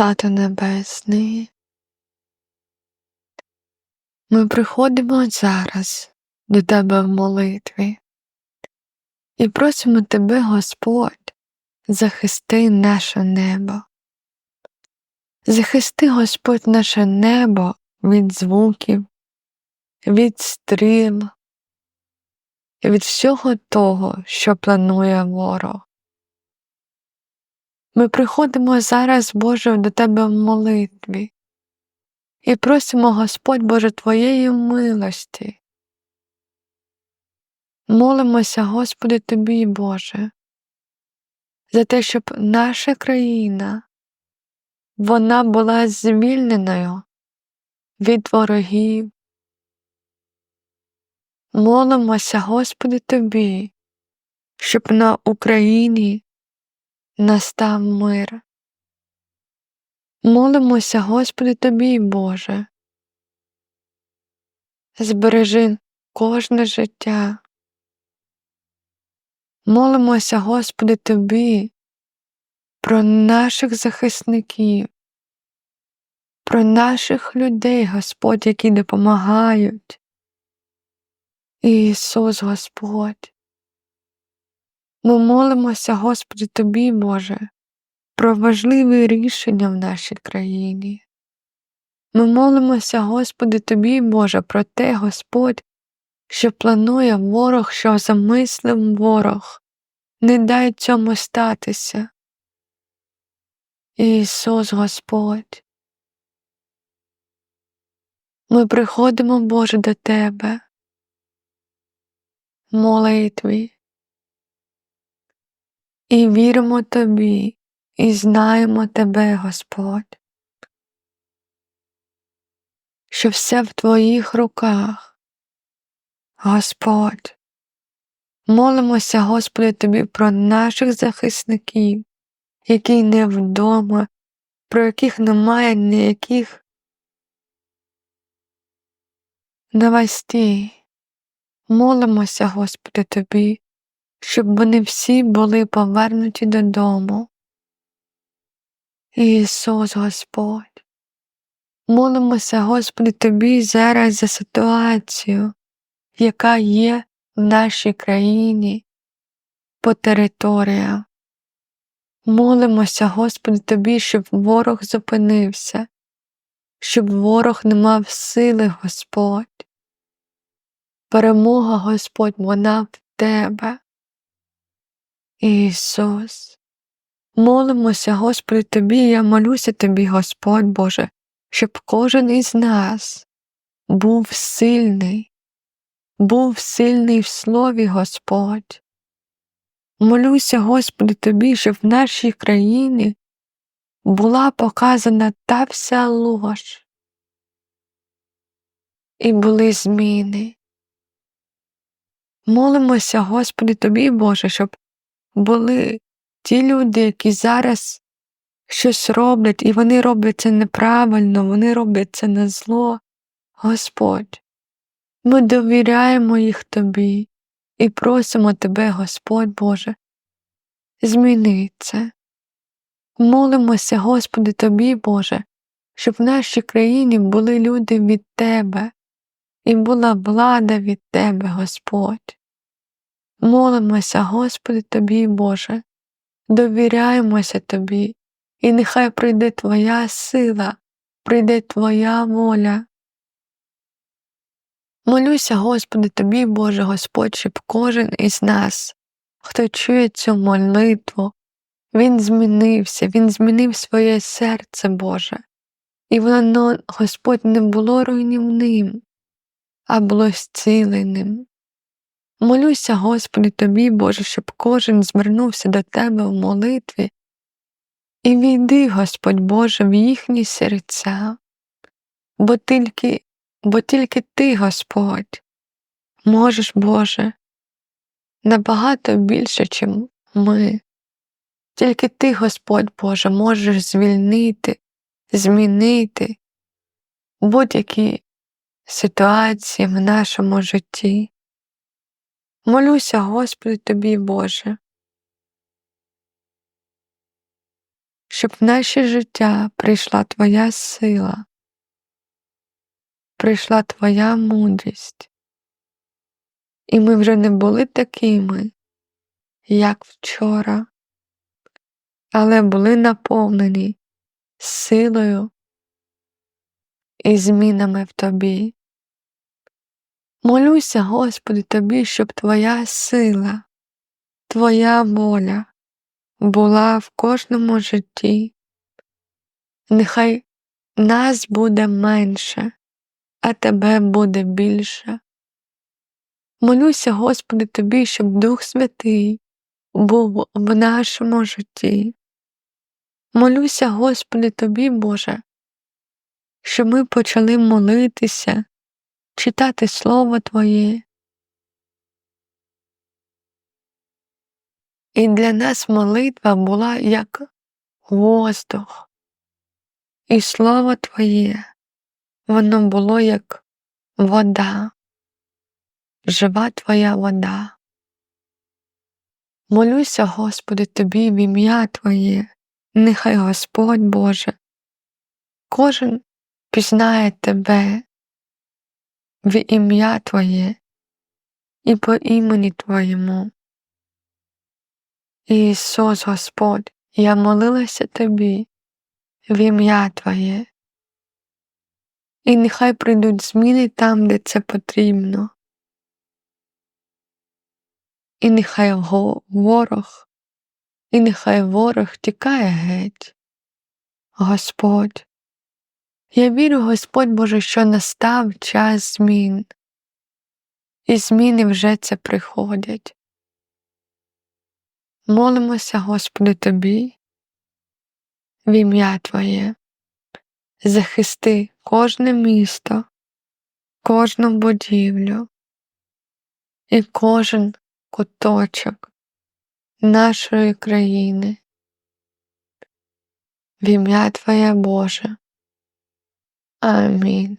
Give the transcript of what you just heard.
Тато Небесний, ми приходимо зараз до Тебе в молитві і просимо Тебе, Господь, захисти наше небо. Захисти, Господь, наше небо від звуків, від стріл, від всього того, що планує ворог. Ми приходимо зараз, Боже, до Тебе в молитві і просимо, Господь Боже, Твоєї милості. Молимося, Господи, Тобі, Боже, за те, щоб наша країна вона була звільненою від ворогів. Молимося, Господи, Тобі, щоб на Україні настав мир. Молимося, Господи, Тобі, Боже. Збережи кожне життя. Молимося, Господи, Тобі, про наших захисників, про наших людей, Господь, які допомагають. Ісус Господь. Ми молимося, Господи, Тобі, Боже, про важливі рішення в нашій країні. Ми молимося, Господи, Тобі, Боже, про те, Господь, що планує ворог, що замислив ворог, не дай цьому статися. Ісус Господь. Ми приходимо, Боже, до Тебе, молитві, і віримо Тобі, і знаємо Тебе, Господь, що все в Твоїх руках, Господь. Молимося, Господи, Тобі про наших захисників, які не вдома, про яких немає ніяких новостей. Молимося, Господи, Тобі, щоб вони всі були повернуті додому. Ісус Господь, молимося, Господи, Тобі зараз за ситуацію, яка є в нашій країні по територіям. Молимося, Господи, Тобі, щоб ворог зупинився, щоб ворог не мав сили, Господь. Перемога, Господь, вона в Тебе. Ісус. Молимося, Господи, Тобі, я молюся Тобі, Господь Боже, щоб кожен із нас був сильний, був сильний в слові Господь. Молюся, Господи, Тобі, щоб в нашій країні була показана та вся лож, і були зміни. Молимося, Господи, Тобі, Боже, щоб були ті люди, які зараз щось роблять, і вони роблять це неправильно, вони роблять це на зло. Господь, ми довіряємо їх Тобі і просимо Тебе, Господь Боже, зміни це. Молимося, Господи, Тобі, Боже, щоб в нашій країні були люди від Тебе, і була влада від Тебе, Господь. Молимося, Господи, Тобі, Боже, довіряємося Тобі, і нехай прийде Твоя сила, прийде Твоя воля. Молюся, Господи, Тобі, Боже Господь, щоб кожен із нас, хто чує цю молитву, він змінився, він змінив своє серце, Боже, і воно, Господь, не було руйнівним, а було зціленим. Молюся, Господи, Тобі, Боже, щоб кожен звернувся до Тебе в молитві і війди, Господь Боже, в їхні серця, бо тільки, бо тільки Ти, Господь, можеш, Боже, набагато більше, чим ми. Тільки Ти, Господь Боже, можеш звільнити, змінити будь-які ситуації в нашому житті. Молюся, Господи, Тобі, Боже, щоб в наше життя прийшла Твоя сила, прийшла Твоя мудрість, і ми вже не були такими, як вчора, але були наповнені силою і змінами в Тобі. Молюся, Господи, Тобі, щоб Твоя сила, Твоя воля була в кожному житті. Нехай нас буде менше, а Тебе буде більше. Молюся, Господи, Тобі, щоб Дух Святий був в нашому житті. Молюся, Господи, Тобі, Боже, щоб ми почали молитися, читати Слово Твоє. І для нас молитва була як воздух, і Слово Твоє, воно було як вода, жива Твоя вода. Молюся, Господи, Тобі в ім'я Твоє, нехай Господь Боже, кожен пізнає Тебе в ім'я Твоє і по імені Твоєму. Ісус Господь, я молилася Тобі в ім'я Твоє, і нехай прийдуть зміни там, де це потрібно. І нехай го- ворог, і нехай ворог тікає геть. Господь, я вірю, Господь Боже, що настав час змін, і зміни вже це приходять. Молимося, Господи, Тобі, в ім'я Твоє, захисти кожне місто, кожну будівлю і кожен куточок нашої країни. В ім'я Твоє Боже. I mean